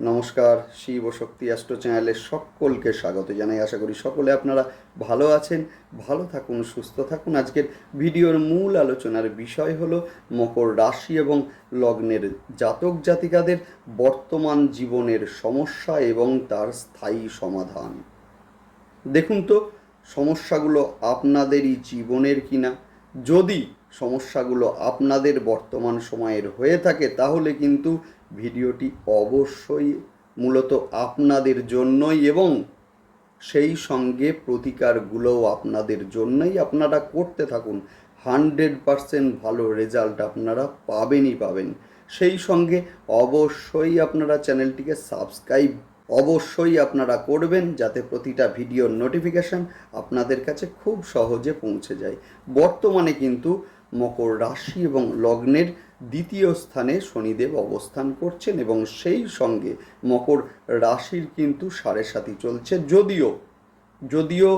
নমস্কার, শিব শক্তি অ্যাস্ট্রো চ্যানেলে সকলকে স্বাগত জানাই। আশা করি সকলে আপনারা ভালো আছেন, ভালো থাকুন, সুস্থ থাকুন। আজকের ভিডিওর মূল আলোচনার বিষয় হলো মকর রাশি এবং লগ্নের জাতক জাতিকাদের বর্তমান জীবনের সমস্যা এবং তার স্থায়ী সমাধান। দেখুন তো, সমস্যাগুলো আপনাদেরই জীবনের কিনা। যদি সমস্যাগুলো আপনাদের বর্তমান সময়ের হয়ে থাকে, তাহলে কিন্তু ভিডিওটি অবশ্যই মূলত আপনাদের জন্যই এবং সেই সঙ্গে প্রতিকারগুলোও আপনাদের জন্যই আপনারা করতে থাকুন। হান্ড্রেড পারসেন্ট ভালো রেজাল্ট আপনারা পাবেনই পাবেন। সেই সঙ্গে অবশ্যই আপনারা চ্যানেলটিকে সাবস্ক্রাইব অবশ্যই আপনারা করবেন যাতে প্রতিটা ভিডিওর নোটিফিকেশান আপনাদের কাছে খুব সহজে পৌঁছে যায়। বর্তমানে কিন্তু মকর রাশি এবং লগ্নের দ্বিতীয় স্থানে শনিদেব অবস্থান করছেন এবং সেই সঙ্গে মকর রাশির কিন্তু সাড়ে সাথী চলছে। যদিও যদিও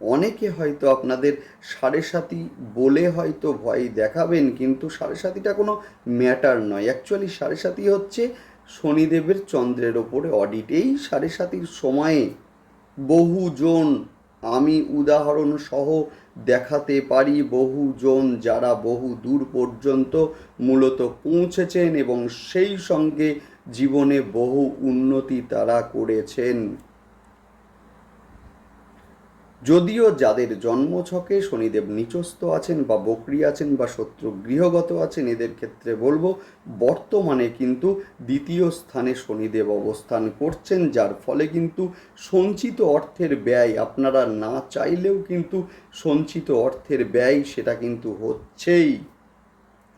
অনেকে হয়তো আপনাদের সাড়ে সাথী বলে হয়তো ভয় দেখাবেন, কিন্তু সাড়ে সাথীটা কোনো ম্যাটার নয়। অ্যাকচুয়ালি সাড়ে সাথী হচ্ছে শনিদেবের চন্দ্রের ওপরে অডিটেই সাড়ে সাতির সময়ে বহুজন আমি উদাহরণ সহ দেখাতে পারি বহুজন যারা বহু দূর পর্যন্ত মূলত পৌঁছেছেন এবং সেই সঙ্গে জীবনে বহু উন্নতি তারা করেছেন। যদিও যাদের জন্মছকে শনিদেব নিচস্থ আছেন বা বকরি আছেন বা শত্রু গৃহগত আছেন, এদের ক্ষেত্রে বলব বর্তমানে কিন্তু দ্বিতীয় স্থানে শনিদেব অবস্থান করছেন, যার ফলে কিন্তু সঞ্চিত অর্থের ব্যয় আপনারা না চাইলেও কিন্তু সঞ্চিত অর্থের ব্যয় সেটা কিন্তু হচ্ছেই।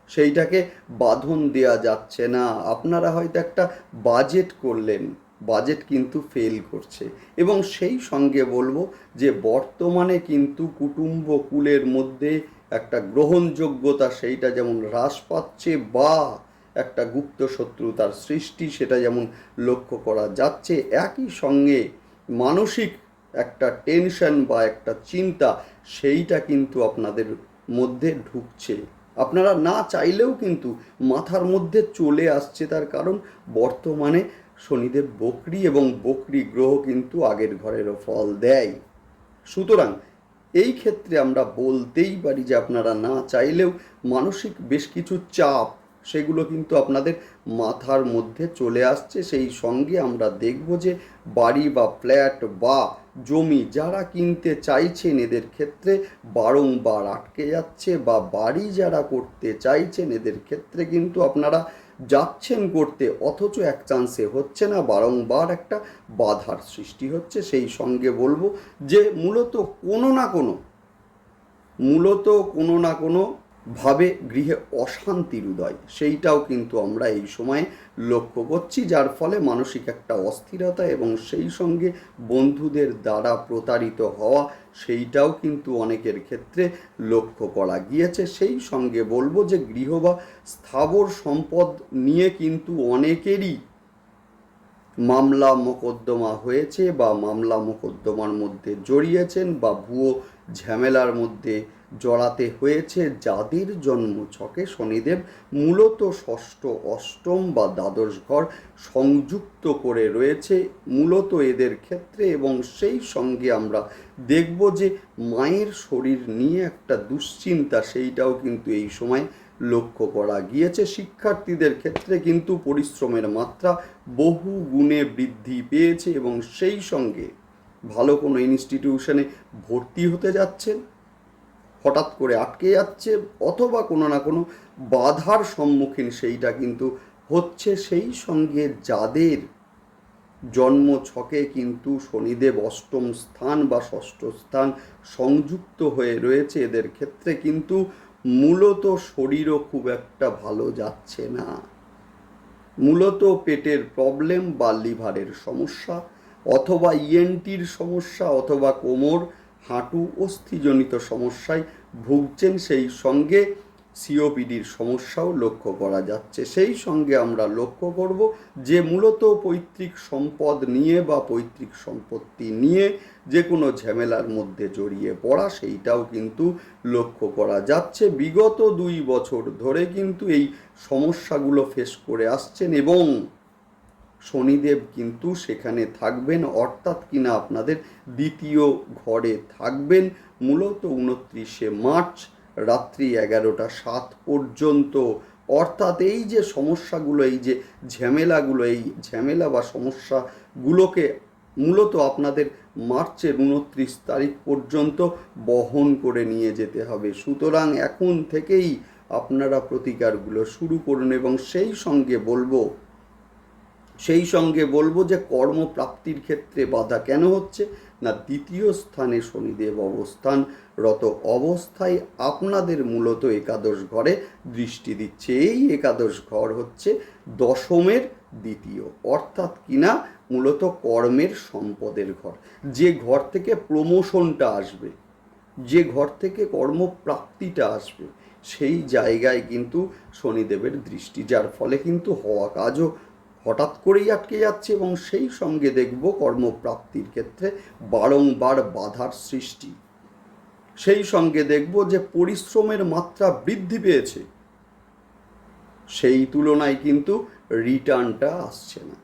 সেইটাকে বাঁধন দেওয়া যাচ্ছে না। আপনারা হয়তো একটা বাজেট করলেন। বাজেট কিন্তু ফেল করছে। এবং সেই সঙ্গে বলব যে, বর্তমানে কিন্তু কুটুম্ব কুলের মধ্যে একটা গ্রহণযোগ্যতা সেইটা যেমন হ্রাস পাচ্ছে বা একটা গুপ্ত শত্রুতার সৃষ্টি সেটা যেমন লক্ষ্য করা যাচ্ছে, একই সঙ্গে মানসিক একটা টেনশন বা একটা চিন্তা সেইটা কিন্তু আপনাদের মধ্যে ঢুকছে। আপনারা না চাইলেও কিন্তু মাথার মধ্যে চলে আসছে তার কারণ বর্তমানে শনিদেব বকরি এবং বকরি গ্রহ কিন্তু আগের ঘরেরও ফল দেয়। সুতরাং এই ক্ষেত্রে আমরা বলতেই পারি যে আপনারা না চাইলেও মানসিক বেশ কিছু চাপ, সেগুলো কিন্তু আপনাদের মাথার মধ্যে চলে আসছে। সেই সঙ্গে আমরা দেখব যে বাড়ি বা ফ্ল্যাট বা জমি যারা কিনতে চাইছেন, এদের ক্ষেত্রে বারংবার আটকে যাচ্ছে বা বাড়ি যারা করতে চাইছেন, এদের ক্ষেত্রে কিন্তু আপনারা যাচ্ছেন করতে অথচ এক চান্সে হচ্ছে না, বারংবার একটা বাধার সৃষ্টি হচ্ছে। সেই সঙ্গে বলব যে, মূলত কোনো না কোনো, মূলত কোনো না কোনো ভাবে গৃহে অশান্তির উদয়। সেইটাও কিন্তু আমরা এই সময়ে লক্ষ্য করছি, যার ফলে মানসিক একটা অস্থিরতা এবং সেই সঙ্গে বন্ধুদের দ্বারা প্রতারিত হওয়া, সেইটাও কিন্তু অনেকের ক্ষেত্রে লক্ষ্য করা গিয়েছে। সেই সঙ্গে বলব যে গৃহ বা স্থাবর সম্পদ নিয়ে কিন্তু অনেকেরই মামলা মোকদ্দমা হয়েছে বা মামলা মোকদ্দমার মধ্যে জড়িয়েছেন বা ভুয়ো ঝামেলার মধ্যে জড়াতে হয়েছে যাদের জন্ম ছকে শনিদেব মূলত ষষ্ঠ, অষ্টম বা দ্বাদশ ঘর সংযুক্ত করে রয়েছে মূলত এদের ক্ষেত্রে এবং সেই সঙ্গে আমরা দেখব যে মায়ের শরীর নিয়ে একটা দুশ্চিন্তা সেইটাও কিন্তু এই সময় লক্ষ্য করা গিয়েছে। শিক্ষার্থীদের ক্ষেত্রে কিন্তু পরিশ্রমের মাত্রা বহু গুণে বৃদ্ধি পেয়েছে এবং সেই সঙ্গে ভালো কোনো ইনস্টিটিউশনে ভর্তি হতে যাচ্ছেন, হঠাৎ করে আটকে যাচ্ছে, অথবা কোনো না কোনো বাধার সম্মুখীন সেইটা কিন্তু হচ্ছে সেই সঙ্গে যাদের জন্ম ছকে কিন্তু শনিদেব অষ্টম স্থান বা ষষ্ঠ স্থান সংযুক্ত হয়ে রয়েছে, এদের ক্ষেত্রে কিন্তু মূলত শরীরও খুব একটা ভালো যাচ্ছে না। মূলত পেটের প্রবলেম বা লিভারের সমস্যা অথবা ইএনটির সমস্যা অথবা কোমর, হাঁটু, অস্থিজনিত সমস্যায় ভুগছেন সেই সঙ্গে সিওপিডির সমস্যাও লক্ষ্য করা যাচ্ছে। সেই সঙ্গে আমরা লক্ষ্য করব যে মূলত পৈতৃক সম্পদ নিয়ে বা পৈতৃক সম্পত্তি নিয়ে যে কোনো ঝামেলার মধ্যে জড়িয়ে পড়া, সেইটাও কিন্তু লক্ষ্য করা যাচ্ছে। বিগত দুই বছর ধরে কিন্তু এই সমস্যাগুলো ফেস করে আসছেন এবং শনিদেব কিন্তু সেখানে থাকবেন, অর্থাৎ কিনা আপনাদের দ্বিতীয় ঘরে থাকবেন, মূলত উনত্রিশে মার্চ রাত্রি এগারোটা সাত পর্যন্ত। অর্থাৎ এই যে সমস্যাগুলো, এই যে ঝামেলাগুলো, এই ঝামেলা বা সমস্যাগুলোকে মূলত আপনাদের মার্চের উনত্রিশ তারিখ পর্যন্ত বহন করে নিয়ে যেতে হবে। সুতরাং এখন থেকেই আপনারা প্রতিকারগুলো শুরু করুন এবং সেই সঙ্গে বলব সেই সঙ্গে বলব যে কর্মপ্রাপ্তির ক্ষেত্রে বাধা কেন হচ্ছে? না, দ্বিতীয় স্থানে শনিদেব অবস্থানরত অবস্থায় আপনাদের মূলত একাদশ ঘরে দৃষ্টি দিচ্ছে। এই একাদশ ঘর হচ্ছে দশমের দ্বিতীয়। অর্থাৎ কিনা? মূলত কর্মের সম্পদের ঘর। যে ঘর থেকে প্রমোশনটা আসবে, যে ঘর থেকে কর্মপ্রাপ্তিটা আসবে, সেই জায়গায় কিন্তু শনিদেবের দৃষ্টি, যার ফলে কিন্তু হওয়া কাজও হঠাৎ করেই আটকে যাচ্ছে এবং সেই সঙ্গে দেখব কর্মপ্রাপ্তির ক্ষেত্রে বারংবার বাধার সৃষ্টি। সেই সঙ্গে দেখব যে পরিশ্রমের মাত্রা বৃদ্ধি পেয়েছে। সেই তুলনায় কিন্তু রিটার্নটা আসছে না।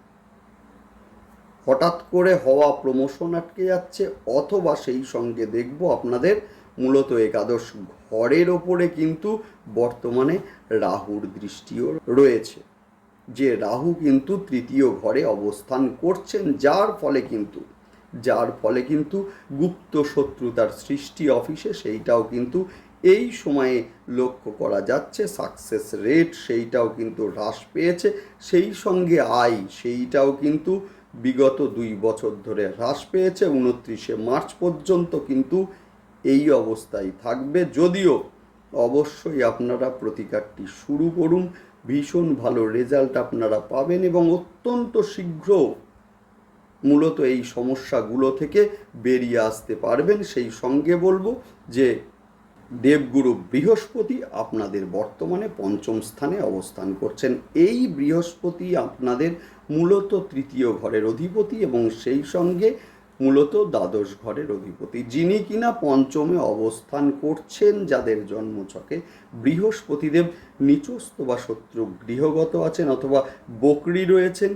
হঠাৎ করে হওয়া প্রমোশন আটকে যাচ্ছে, অথবা সেই সঙ্গে দেখব আপনাদের মূলত একাদশ ঘরের ওপরে কিন্তু বর্তমানে রাহুর দৃষ্টিও রয়েছে। যে রাহু কিন্তু তৃতীয় ঘরে অবস্থান করছেন, যার ফলে কিন্তু, যার ফলে কিন্তু গুপ্ত শত্রুতার সৃষ্টি অফিসে, সেইটাও কিন্তু এই সময়ে লক্ষ্য করা যাচ্ছে। সাকসেস রেট সেইটাও কিন্তু হ্রাস পেয়েছে। সেই সঙ্গে আয় সেইটাও কিন্তু বিগত দুই বছর ধরে হ্রাস পেয়েছে। উনত্রিশে মার্চ পর্যন্ত কিন্তু এই অবস্থায় থাকবে। যদিও অবশ্যই আপনারা প্রতিকারটি শুরু করুন। ভীষণ ভালো রেজাল্ট আপনারা পাবেন এবং অত্যন্ত শীঘ্র মূলত এই সমস্যাগুলো থেকে বেরিয়ে আসতে পারবেন। সেই সঙ্গে বলব যে দেবগুরু বৃহস্পতি আপনাদের বর্তমানে পঞ্চম স্থানে অবস্থান করছেন। এই বৃহস্পতি আপনাদের মূলত তৃতীয় ঘরের অধিপতি এবং সেই সঙ্গে মূলত দ্বাদশ ঘরের অধিপতি, যিনি কিনা পঞ্চমে অবস্থান করছেন, যাদের জন্মছকে বৃহস্পতিদেব নিচস্থ বা শত্রু গৃহগত আছেন অথবা বকরি রয়েছেন,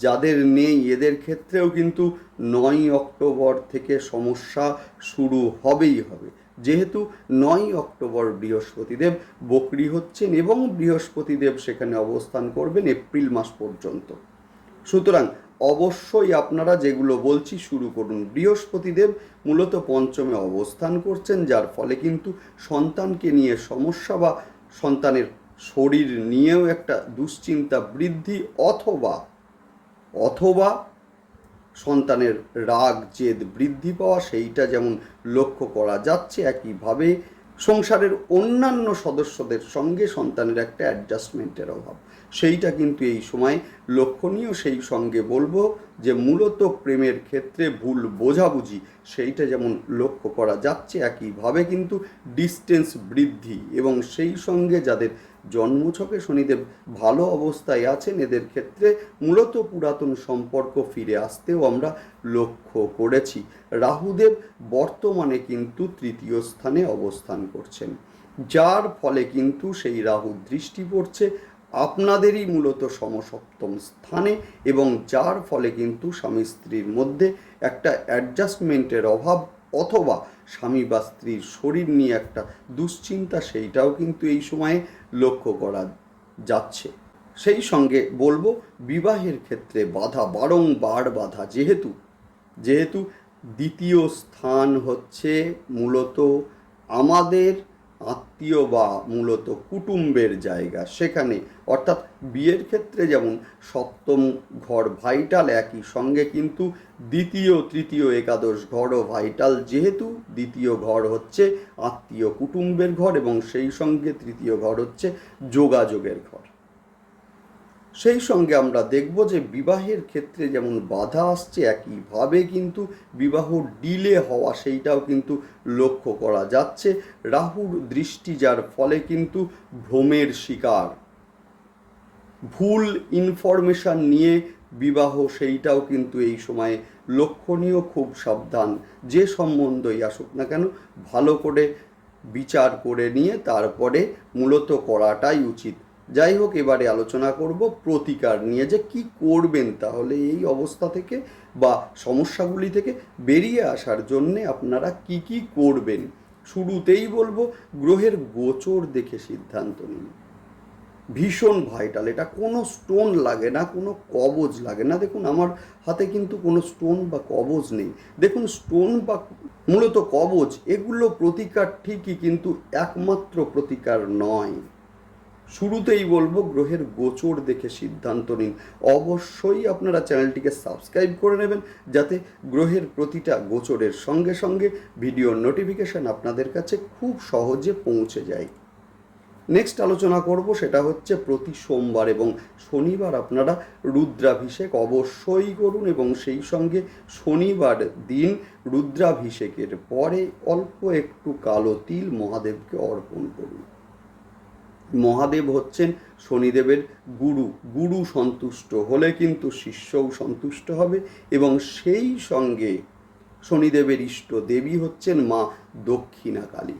যাদের নেই, এদের ক্ষেত্রেও কিন্তু নয় অক্টোবর থেকে সমস্যা শুরু হবেই হবে। যেহেতু নয় অক্টোবর বৃহস্পতিদেব বকরি হচ্ছেন এবং বৃহস্পতিদেব সেখানে অবস্থান করবেন এপ্রিল মাস পর্যন্ত। সুতরাং অবশ্যই আপনারা যেগুলো বলছি শুরু করুন। বৃহস্পতিদেব মূলত পঞ্চমে অবস্থান করছেন, যার ফলে কিন্তু সন্তানকে নিয়ে সমস্যা বা সন্তানের শরীর নিয়েও একটা দুশ্চিন্তা বৃদ্ধি অথবা অথবা সন্তানের রাগ, জেদ বৃদ্ধি পাওয়া, সেইটা যেমন লক্ষ্য করা যাচ্ছে, একইভাবে সংসারের অন্যান্য সদস্যদের সঙ্গে সন্তানের একটা অ্যাডজাস্টমেন্টের অভাব। সেইটা কিন্তু এই সময় লক্ষণীয়, সেই সঙ্গে বলব যে মূলত প্রেমের ক্ষেত্রে ভুল বোঝাবুঝি সেইটা যেমন লক্ষ্য করা যাচ্ছে, একইভাবে কিন্তু ডিস্টেন্স বৃদ্ধি এবং সেই সঙ্গে যাদের জন্মছকে শনিদেব ভালো অবস্থায় আছেন, এদের ক্ষেত্রে মূলত পুরাতন সম্পর্ক ফিরে আসতেও আমরা লক্ষ্য করেছি। রাহুদেব বর্তমানে কিন্তু তৃতীয় স্থানে অবস্থান করছেন, যার ফলে কিন্তু সেই রাহু দৃষ্টি পড়ছে আপনাদেরই মূলত সমসপ্তম স্থানে এবং যার ফলে কিন্তু স্বামী স্ত্রীর মধ্যে একটা অ্যাডজাস্টমেন্টের অভাব অথবা স্বামী বা স্ত্রীর শরীর নিয়ে একটা দুশ্চিন্তা সেইটাও কিন্তু এই সময়ে লক্ষ্য করা যাচ্ছে। সেই সঙ্গে বলব, বিবাহের ক্ষেত্রে বাধা বারংবার বাধা। যেহেতু যেহেতু দ্বিতীয় স্থান হচ্ছে মূলত আমাদের আত্মীয় বা মূলত কুটুম্বের জায়গা। সেখানে অর্থাৎ বিয়ের ক্ষেত্রে যেমন সপ্তম ঘর ভাইটাল একই সঙ্গে কিন্তু দ্বিতীয়, তৃতীয়, একাদশ ঘরও ভাইটাল। যেহেতু দ্বিতীয় ঘর হচ্ছে আত্মীয় কুটুম্বের ঘর এবং সেই সঙ্গে তৃতীয় ঘর হচ্ছে যোগাযোগের ঘর। সেই সঙ্গে আমরা দেখব যে বিবাহের ক্ষেত্রে যেমন বাধা আসছে, একইভাবে কিন্তু বিবাহ ডিলে হওয়া সেইটাও কিন্তু লক্ষ্য করা যাচ্ছে। রাহুর দৃষ্টি যার ফলে কিন্তু ভ্রমের শিকার। ভুল ইনফরমেশান নিয়ে বিবাহ সেইটাও কিন্তু এই সময়ে লক্ষণীয়, খুব সাবধান। যে সম্বন্ধই আসুক না কেন, ভালো করে বিচার করে নিয়ে তারপরে মূলত করাটাই উচিত। যাই হোক, এবারে আলোচনা করব প্রতিকার নিয়ে, যে কি করবেন তাহলে এই অবস্থা থেকে বা সমস্যাগুলি থেকে বেরিয়ে আসার জন্যে আপনারা কি কি করবেন? শুরুতেই বলব, গ্রহের গোচর দেখে সিদ্ধান্ত নিন। ভীষণ ভাইটাল এটা কোনো স্টোন লাগে না, কোনো কবজ লাগে না। দেখুন, আমার হাতে কিন্তু কোনো স্টোন বা কবজ নেই। দেখুন স্টোন বা মূলত কবজ, এগুলো প্রতিকার ঠিকই, কিন্তু একমাত্র প্রতিকার নয়। শুরুতেই বলব, গ্রহের গোচর দেখে সিদ্ধান্ত নিন। অবশ্যই আপনারা চ্যানেলটিকে সাবস্ক্রাইব করে নেবেন, যাতে গ্রহের প্রতিটা গোচরের সঙ্গে সঙ্গে ভিডিওর নোটিফিকেশান আপনাদের কাছে খুব সহজে পৌঁছে যায়। নেক্সট আলোচনা করব, সেটা হচ্ছে প্রতি সোমবার এবং শনিবার আপনারা রুদ্রাভিষেক অবশ্যই করুন এবং সেই সঙ্গে শনিবার দিন রুদ্রাভিষেকের পরে অল্প একটু কালো তিল মহাদেবকে অর্পণ করুন। মহাদেব হচ্ছেন শনিদেবের গুরু। গুরু সন্তুষ্ট হলে কিন্তু শিষ্যও সন্তুষ্ট হবে এবং সেই সঙ্গে শনিদেবের ইষ্ট দেবী হচ্ছেন মা দক্ষিণা কালী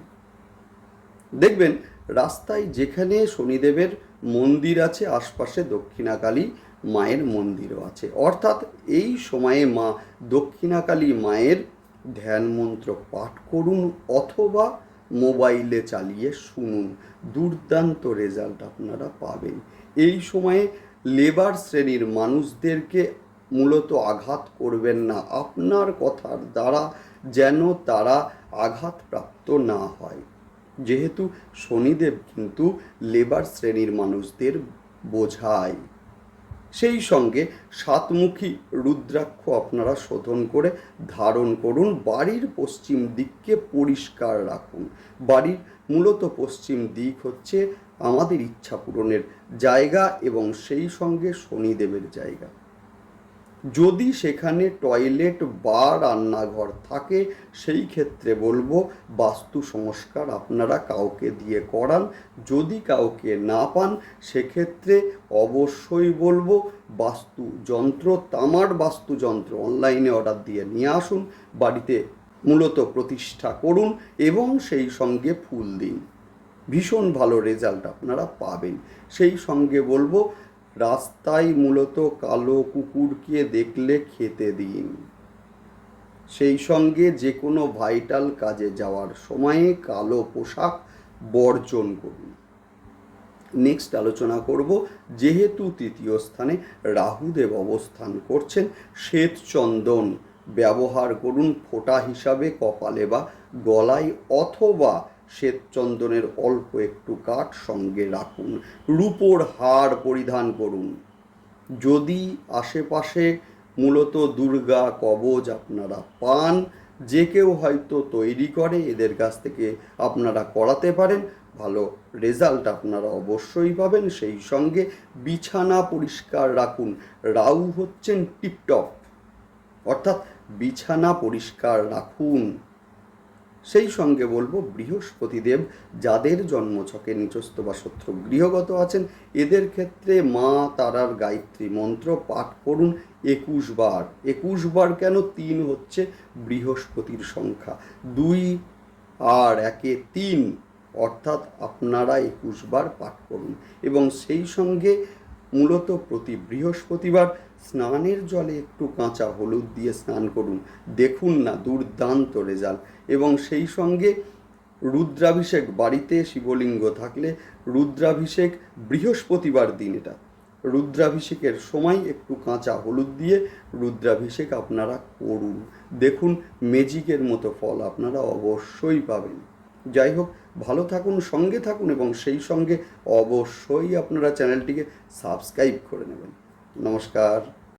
দেখবেন, রাস্তায় যেখানে শনিদেবের মন্দির আছে, আশপাশে দক্ষিণাকালী মায়ের মন্দিরও আছে। অর্থাৎ এই সময়ে মা দক্ষিণাকালী মায়ের ধ্যান মন্ত্র পাঠ করুন অথবা মোবাইলে চালিয়ে শুনুন। দুর্দান্ত রেজাল্ট আপনারা পাবেন। এই সময়ে লেবার শ্রেণির মানুষদেরকে মূলত আঘাত করবেন না। আপনার কথার দ্বারা যেন তারা আঘাতপ্রাপ্ত না হয়। যেহেতু শনিদেব কিন্তু লেবার শ্রেণির মানুষদের বোঝায়। সেই সঙ্গে সাতমুখী রুদ্রাক্ষ আপনারা শোধন করে ধারণ করুন। বাড়ির পশ্চিম দিককে পরিষ্কার রাখুন। বাড়ির মূলত পশ্চিম দিক হচ্ছে আমাদের ইচ্ছা পূরণের জায়গা এবং সেই সঙ্গে শনিদেবের জায়গা। যদি সেখানে টয়লেট বা রান্নাঘর থাকে, সেই ক্ষেত্রে বলব বাস্তু সংস্কার আপনারা কাউকে দিয়ে করান। যদি কাউকে না পান, সেক্ষেত্রে অবশ্যই বলব বাস্তু যন্ত্র, তামার বাস্তু যন্ত্র অনলাইনে অর্ডার দিয়ে নিয়ে আসুন, বাড়িতে মূলত প্রতিষ্ঠা করুন এবং সেই সঙ্গে ফুল দিন। ভীষণ ভালো রেজাল্ট আপনারা পাবেন। সেই সঙ্গে বলব রাস্তায় মূলত কালো কুকুরকে দেখলে খেতে দিন। সেই সঙ্গে যে কোনো ভাইটাল কাজে যাওয়ার সময়ে কালো পোশাক বর্জন করুন। নেক্সট আলোচনা করব, যেহেতু তৃতীয় স্থানে রাহুদেব অবস্থান করছেন শ্বেত চন্দন ব্যবহার করুন ফোঁটা হিসাবে কপালে বা গলায় অথবা শ্বেতচন্দনের অল্প একটু কাঠ সঙ্গে রাখুন। রূপোর হার পরিধান করুন। যদি আশেপাশে মূলত দুর্গা কবচ আপনারা পান, যে কেউ হয়তো তৈরি করে, এদের কাছ থেকে আপনারা করাতে পারেন। ভালো রেজাল্ট আপনারা অবশ্যই পাবেন। সেই সঙ্গে বিছানা পরিষ্কার রাখুন। রাউ হচ্ছেন টিপটপ। অর্থাৎ বিছানা পরিষ্কার রাখুন। সেই সঙ্গে বলব বৃহস্পতিদেব, যাদের জন্মছকে নিচস্থ বা শত্রু গৃহগত আছেন, এদের ক্ষেত্রে মা তারার গায়ত্রী মন্ত্র পাঠ করুন একুশ বার। একুশ বার কেন? তিন হচ্ছে বৃহস্পতির সংখ্যা। দুই আর একে তিন, অর্থাৎ আপনারা একুশ বার পাঠ করুন। এবং সেই সঙ্গে মূলত প্রতি বৃহস্পতিবার স্নানের জলে একটু কাঁচা হলুদ দিয়ে স্নান করুন। দেখুন না দুর্দান্ত রেজাল্ট। এবং সেই সঙ্গে রুদ্রাভিষেক, বাড়িতে শিবলিঙ্গ থাকলে রুদ্রাভিষেক বৃহস্পতিবার দিন এটা। রুদ্রাভিষেকের সময় একটু কাঁচা হলুদ দিয়ে রুদ্রাভিষেক আপনারা করুন। দেখুন ম্যাজিকের মতো ফল আপনারা অবশ্যই পাবেন। যাই হোক, ভালো থাকুন, সঙ্গে থাকুন এবং সেই সঙ্গে অবশ্যই আপনারা চ্যানেলটিকে সাবস্ক্রাইব করে নেবেন। নমস্কার।